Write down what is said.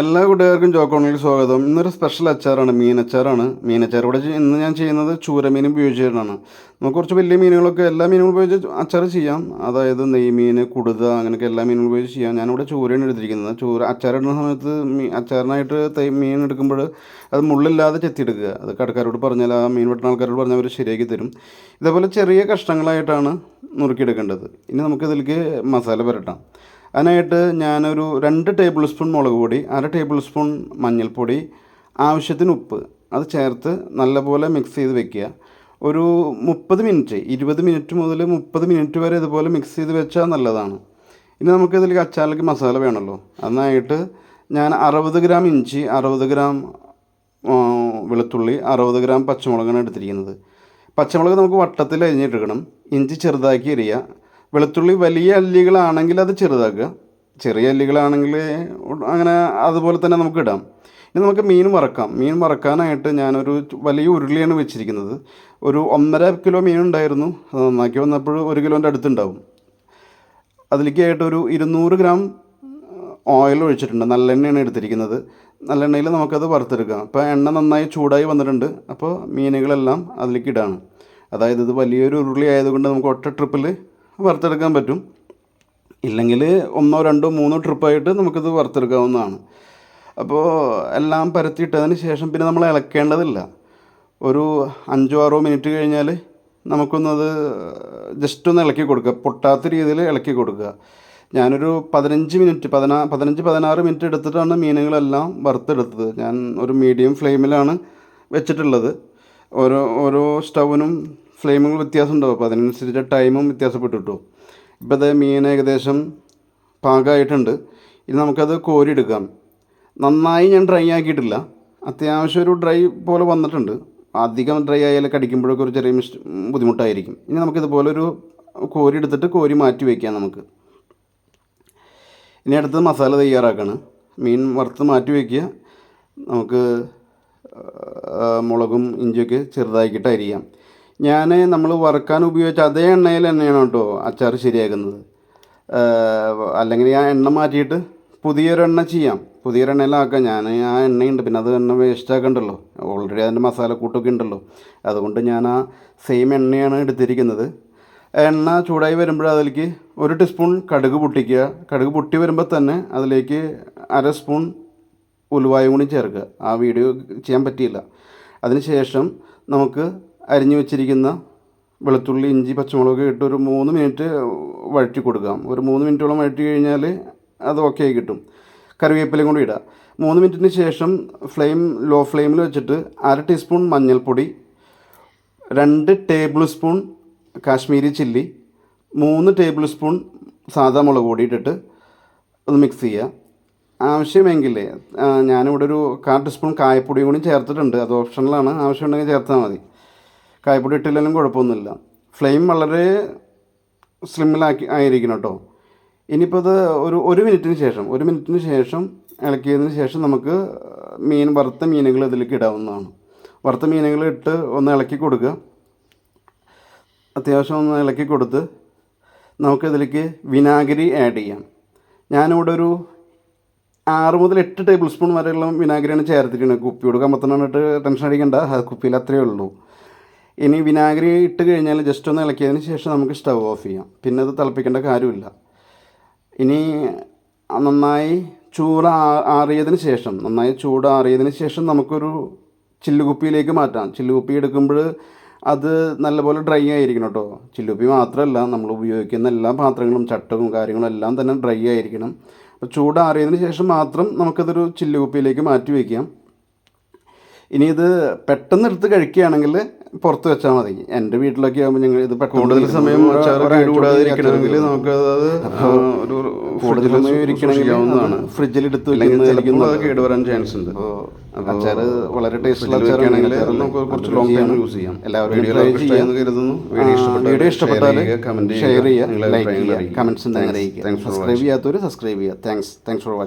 എല്ലാ കൂട്ടുകാർക്കും ജോക്കോണിലേക്ക് സ്വാഗതം. ഇന്നൊരു സ്പെഷ്യൽ അച്ചാറാണ് മീൻ അച്ചാർ ഇവിടെ ഇന്ന് ഞാൻ ചെയ്യുന്നത് ചൂരമീൻ ഉപയോഗിച്ചിട്ടാണ് നമുക്ക് കുറച്ച് വലിയ മീനുകളൊക്കെ എല്ലാ മീനുകളും ഉപയോഗിച്ച് അച്ചാർ ചെയ്യാം. അതായത് നെയ്മീൻ കുടുത അങ്ങനെയൊക്കെ എല്ലാ മീനുകളും ഉപയോഗിച്ച് ചെയ്യാം. ഞാനിവിടെ ചൂരയാണ് എടുത്തിരിക്കുന്നത്. ചൂര അച്ചാറിടുന്ന സമയത്ത് അച്ചാറിനായിട്ട് തൈ മീൻ എടുക്കുമ്പോൾ അത് മുള്ളില്ലാതെ ചെത്തിയെടുക്കുക. അത് കടക്കാരോട് പറഞ്ഞാൽ ആ മീൻ വെട്ടുന്ന ആൾക്കാരോട് പറഞ്ഞാൽ അവർ ശരിയാക്കി തരും. ഇതേപോലെ ചെറിയ കഷ്ണങ്ങളായിട്ടാണ് നുറുക്കിയെടുക്കേണ്ടത്. ഇനി നമുക്കിതിലേക്ക് മസാല പുരട്ടാം. അതിനായിട്ട് ഞാനൊരു രണ്ട് ടേബിൾ സ്പൂൺ മുളക് പൊടി അര ടേബിൾ സ്പൂൺ മഞ്ഞൾപ്പൊടി ആവശ്യത്തിന് ഉപ്പ് അത് ചേർത്ത് നല്ലപോലെ മിക്സ് ചെയ്ത് വെക്കുക. ഒരു മുപ്പത് മിനിറ്റ് ഇരുപത് മിനിറ്റ് മുതൽ മുപ്പത് മിനിറ്റ് വരെ ഇതുപോലെ മിക്സ് ചെയ്ത് വെച്ചാൽ നല്ലതാണ്. ഇനി നമുക്ക് അച്ചാറിലേക്ക് മസാല വേണമല്ലോ. അതിനായിട്ട് ഞാൻ അറുപത് ഗ്രാം ഇഞ്ചി അറുപത് ഗ്രാം വെളുത്തുള്ളി അറുപത് ഗ്രാം പച്ചമുളകാണ് എടുത്തിരിക്കുന്നത്. പച്ചമുളക് നമുക്ക് വട്ടത്തിൽ അരിഞ്ഞിട്ടെടുക്കണം. ഇഞ്ചി ചെറുതാക്കി എരിയുക വെളുത്തുള്ളി വലിയ അല്ലികളാണെങ്കിൽ അത് ചെറുതാക്കുക. ചെറിയ അല്ലികളാണെങ്കിൽ അങ്ങനെ അതുപോലെ തന്നെ നമുക്ക് ഇടാം. ഇനി നമുക്ക് മീൻ വറക്കാം. മീൻ വറക്കാനായിട്ട് ഞാനൊരു വലിയ ഉരുളിയാണ് വെച്ചിരിക്കുന്നത്. ഒരു ഒന്നര കിലോ മീൻ ഉണ്ടായിരുന്നു. അത് നന്നാക്കി വന്നപ്പോൾ ഒരു കിലോന്റെ അടുത്തുണ്ടാവും. അതിലേക്കായിട്ടൊരു ഇരുന്നൂറ് ഗ്രാം ഓയിൽ ഒഴിച്ചിട്ടുണ്ട്. നല്ലെണ്ണയാണ് എടുത്തിരിക്കുന്നത്. നല്ലെണ്ണയിൽ നമുക്കത് വറുത്തെടുക്കാം. അപ്പോൾ എണ്ണ നന്നായി ചൂടായി വന്നിട്ടുണ്ട്. അപ്പോൾ മീനുകളെല്ലാം അതിലേക്ക് ഇടാണ്. അതായത് ഇത് വലിയൊരു ഉരുളി ആയതുകൊണ്ട് നമുക്ക് ഒറ്റ ട്രിപ്പിൽ വറുത്തെടുക്കാൻ പറ്റും. ഇല്ലെങ്കിൽ ഒന്നോ രണ്ടോ മൂന്നോ ട്രിപ്പായിട്ട് നമുക്കിത് വറുത്തെടുക്കാവുന്നതാണ്. അപ്പോൾ എല്ലാം പരത്തിയിട്ടതിന് ശേഷം പിന്നെ നമ്മൾ ഇളക്കേണ്ടതില്ല. ഒരു അഞ്ചോ ആറോ മിനിറ്റ് കഴിഞ്ഞാൽ നമുക്കൊന്നത് ജസ്റ്റ് ഒന്ന് ഇളക്കി കൊടുക്കുക. പൊട്ടാത്ത രീതിയിൽ ഇളക്കി കൊടുക്കുക. ഞാനൊരു പതിനഞ്ച് മിനിറ്റ് പതിനാ പതിനഞ്ച് പതിനാറ് മിനിറ്റ് എടുത്തിട്ടാണ് മീനുകളെല്ലാം വറുത്തെടുത്തത്. ഞാൻ ഒരു മീഡിയം ഫ്ലെയിമിലാണ് വെച്ചിട്ടുള്ളത്. ഓരോ ഓരോ സ്റ്റൗവിനും ഫ്ലെയിമുകൾ വ്യത്യാസം ഉണ്ടാവും അപ്പോൾ അതിനനുസരിച്ച് ടൈമും വ്യത്യാസപ്പെട്ടു കിട്ടും ഇപ്പോൾ അത് മീൻ ഏകദേശം പാകമായിട്ടുണ്ട് ഇനി നമുക്കത് കോരിയെടുക്കാം. നന്നായി ഞാൻ ഡ്രൈ ആക്കിയിട്ടില്ല. അത്യാവശ്യം ഒരു ഡ്രൈ പോലെ വന്നിട്ടുണ്ട്. അധികം ഡ്രൈ ആയാലും കടിക്കുമ്പോഴൊക്കെ ഒരു ചെറിയ മിസ് ബുദ്ധിമുട്ടായിരിക്കും. ഇനി നമുക്കിതുപോലെ ഒരു കോരി എടുത്തിട്ട് കോരി മാറ്റി വയ്ക്കാം നമുക്ക്. ഇനി അടുത്തത് മസാല തയ്യാറാക്കാണ്. മീൻ വറുത്ത് മാറ്റി വയ്ക്കുക നമുക്ക് മുളകും ഇഞ്ചിയൊക്കെ ചെറുതാക്കിയിട്ട് അരിയാം. ഞാൻ നമ്മൾ വറുക്കാൻ ഉപയോഗിച്ച അതേ എണ്ണയിൽ തന്നെയാണ് കേട്ടോ അച്ചാർ ശരിയാക്കുന്നത്. അല്ലെങ്കിൽ ആ എണ്ണ മാറ്റിയിട്ട് പുതിയൊരെണ്ണ ചെയ്യാം. പുതിയൊരു എണ്ണയിലാക്കാം ഞാൻ ആ എണ്ണയുണ്ട്. പിന്നെ അത് എണ്ണ വേസ്റ്റ് ആക്കണ്ടല്ലോ. ഓൾറെഡി അതിന്റെ മസാലക്കൂട്ടൊക്കെ ഉണ്ടല്ലോ. അതുകൊണ്ട് ഞാൻ ആ സെയിം എണ്ണയാണ് എടുത്തിരിക്കുന്നത്. എണ്ണ ചൂടായി വരുമ്പോൾ അതിലേക്ക് ഒരു ടീസ്പൂൺ കടുക് പൊട്ടിക്കുക. കടുക് പൊട്ടി വരുമ്പോൾ തന്നെ അതിലേക്ക് അര സ്പൂൺ ഉലുവായും കൂടി ചേർക്കുക. ആ വീഡിയോ ചെയ്യാൻ പറ്റിയില്ല. അതിനുശേഷം നമുക്ക് അരിഞ്ഞു വെച്ചിരിക്കുന്ന വെളുത്തുള്ളി ഇഞ്ചി പച്ചമുളക് ഇട്ട് ഒരു മൂന്ന് മിനിറ്റ് വഴറ്റി കൊടുക്കാം. ഒരു മൂന്ന് മിനിറ്റോളം വഴറ്റി കഴിഞ്ഞാൽ അത് ഓക്കെ ആയി കിട്ടും. കറിവേപ്പിലയും കൂടി ഇടുക മൂന്ന് മിനിറ്റിന് ശേഷം ഫ്ലെയിം ലോ ഫ്ലെയിമിൽ വെച്ചിട്ട് അര ടീസ്പൂൺ മഞ്ഞൾപ്പൊടി രണ്ട് ടേബിൾ സ്പൂൺ കാശ്മീരി ചില്ലി മൂന്ന് ടേബിൾ സ്പൂൺ സാധാ മുളക് പൊടി ഇട്ടിട്ട് ഒന്ന് മിക്സ് ചെയ്യുക ആവശ്യമെങ്കിൽ ഞാനിവിടെ ഒരു കാൽ ടീസ്പൂൺ കായപ്പൊടിയും കൂടി ചേർത്തിട്ടുണ്ട്. അത് ഓപ്ഷണലാണ് ആവശ്യമുണ്ടെങ്കിൽ ചേർത്താൽ മതി. കായപ്പൊടി ഇട്ടില്ലെങ്കിലും കുഴപ്പമൊന്നുമില്ല. ഫ്ലെയിം വളരെ സ്ലിമ്മിലാക്കി ആയിരിക്കണം കേട്ടോ. ഇനിയിപ്പോൾ അത് ഒരു ഒരു മിനിറ്റിന് ശേഷം ഒരു മിനിറ്റിന് ശേഷം ഇളക്കിയതിന് ശേഷം നമുക്ക് മീൻ വറുത്ത മീനുകൾ ഇതിലേക്ക് ഇടാവുന്നതാണ്. വറുത്ത മീനുകൾ ഇട്ട് ഒന്ന് ഇളക്കി കൊടുക്കുക. അത്യാവശ്യം ഒന്ന് ഇളക്കി കൊടുത്ത് നമുക്കിതിലേക്ക് വിനാഗിരി ആഡ് ചെയ്യാം. ഞാനിവിടെ ഒരു ആറ് മുതൽ എട്ട് ടേബിൾ സ്പൂൺ വരെയുള്ള വിനാഗിരിയാണ് ചേർത്തിരിക്കുന്നത്. കുപ്പി കൊടുക്കാൻ പറ്റുന്നിട്ട് ടെൻഷൻ അടിക്കേണ്ട. കുപ്പിയിൽ അത്രയേ ഉള്ളൂ. ഇനി വിനാഗിരി ഇട്ട് കഴിഞ്ഞാൽ ജസ്റ്റ് ഒന്ന് ഇളക്കിയതിന് ശേഷം നമുക്ക് സ്റ്റവ് ഓഫ് ചെയ്യാം. പിന്നെ അത് തിളപ്പിക്കേണ്ട കാര്യമില്ല. ഇനി നന്നായി ചൂട് ആറിയതിന് ശേഷം നന്നായി ചൂട് ആറിയതിന് ശേഷം നമുക്കൊരു ചില്ലുകുപ്പിയിലേക്ക് മാറ്റാം. ചില്ലുകുപ്പി എടുക്കുമ്പോൾ അത് നല്ലപോലെ ഡ്രൈ ആയിരിക്കണം കേട്ടോ. ചില്ലുപ്പി മാത്രമല്ല നമ്മൾ ഉപയോഗിക്കുന്ന എല്ലാ പാത്രങ്ങളും ചട്ടവും കാര്യങ്ങളും എല്ലാം തന്നെ ഡ്രൈ ആയിരിക്കണം. അപ്പോൾ ചൂട് ആറിയതിന് ശേഷം മാത്രം നമുക്കതൊരു ചില്ലുകുപ്പിയിലേക്ക് മാറ്റി വയ്ക്കാം ഇനി ഇത് പെട്ടെന്ന് എടുത്ത് കഴിക്കുകയാണെങ്കിൽ പുറത്ത് വെച്ചാൽ മതി. എന്റെ വീട്ടിലൊക്കെ ആകുമ്പോൾ ഞങ്ങൾ ഇത് കൂടുതൽ സമയം കൂടാതിരിക്കണമെങ്കിൽ നമുക്ക് അത് ഒരു കൂടുതൽ സമയം ഇരിക്കണമെങ്കിൽ ഫ്രിഡ്ജിൽ എടുത്ത് വെക്കുന്നതായിരിക്കും അത് കേടുവരാൻ ചാൻസ് ഉണ്ട് അച്ചാർ വളരെ ടേസ്റ്റുള്ള അച്ചാറാണെങ്കിൽ നമുക്ക് കുറച്ച് ലോങ് ടൈം യൂസ് ചെയ്യാം. എല്ലാവരും കരുതുന്നു. വീഡിയോ ഇഷ്ടപ്പെട്ടാൽ ഷെയർ ചെയ്യുക ലൈക്ക് ചെയ്യുക കമൻസ് അറിയിക്കുക. സബ്സ്ക്രൈബ് ചെയ്യാത്തവർ സബ്സ്ക്രൈബ് ചെയ്യുക. Thanks thanks for watching